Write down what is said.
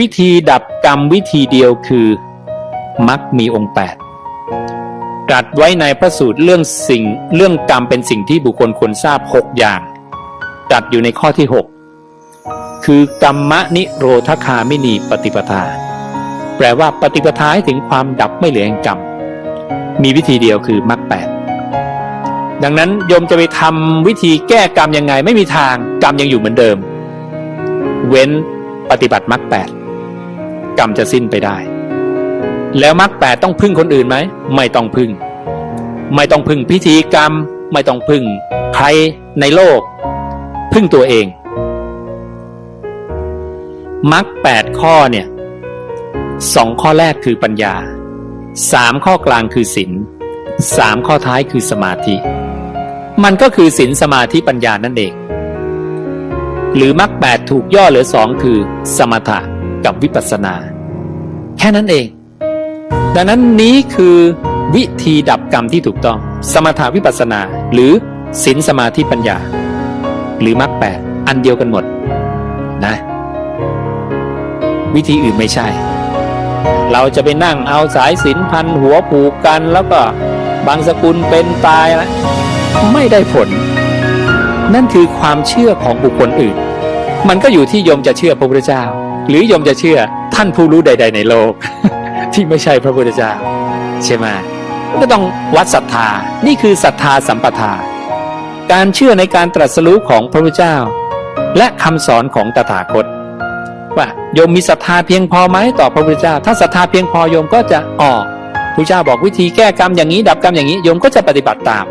วิธีดับกรรมวิธีเดียวคือมักมีองค์แปดตรัสไว้ในพระสูตรเรื่องสิ่งเรื่องกรรมเป็นสิ่งที่บุคคลควรทราบหกอย่างตรัสอยู่ในข้อที่หกคือกรรมนิโรธคาไมินีปฏิปทา แปลว่าปฏิปทาให้ถึงความดับไม่เหลือแห่งกรรม มีวิธีเดียวคือมรรคแปดดังนั้นโยมจะไปทำวิธีแก้กรรมยังไงไม่มีทางกรรมยังอยู่เหมือนเดิม เว้นปฏิบัติมรรคแปด รรมจะสิ้นไปได้ แล้วมรรคแปดต้องพึ่งคนอื่นไหม ไม่ต้องพึ่ง ไม่ต้องพึ่งพิธีกรรม ไม่ต้องพึ่งใครในโลก พึ่งตัวเองมรรคแปดข้อเนี่ยสองข้อแรกคือปัญญาสามข้อกลางคือศีลสามข้อท้ายคือสมาธิ มันก็คือศีลสมาธิปัญญานั่นเอง หรือมรรคแปดถูกย่อเหลือสองคือ สมถะกับวิปัสสนา แค่นั้นเอง ดังนั้นนี้คือวิธีดับกรรมที่ถูกต้อง สมถะวิปัสนา หรือศีลสมาธิปัญญา หรือมรรคแปดอันเดียวกันหมดนะ วิธีอื่นไม่ใช่ เราจะไปนั่งเอาสายสินพันหัวผูกกันแล้วก็บางสกุลเป็นตายแล้วไม่ได้ผล นั่นคือความเชื่อของบุคคลอื่น มันก็อยู่ที่โยมจะเชื่อพระพุทธเจ้า หรือโยมจะเชื่อท่านผู้รู้ใด ๆ ในโลก ที่ไม่ใช่พระพุทธเจ้าใช่ไหมก็ต้องวัดศรัทธา นี่คือศรัทธาสัมปทา การเชื่อในการตรัสรู้ของพระพุทธเจ้า และคำสอนของตถาคต ว่าโยมมีศรัทธาเพียงพอไหมต่อพระพุทธเจ้า ถ้าศรัทธาเพียงพอโยมก็จะออกพระเจ้าบอกวิธีแก้กรรมอย่างนี้ดับกรรมอย่างนี้โยมก็จะปฏิบัติตาม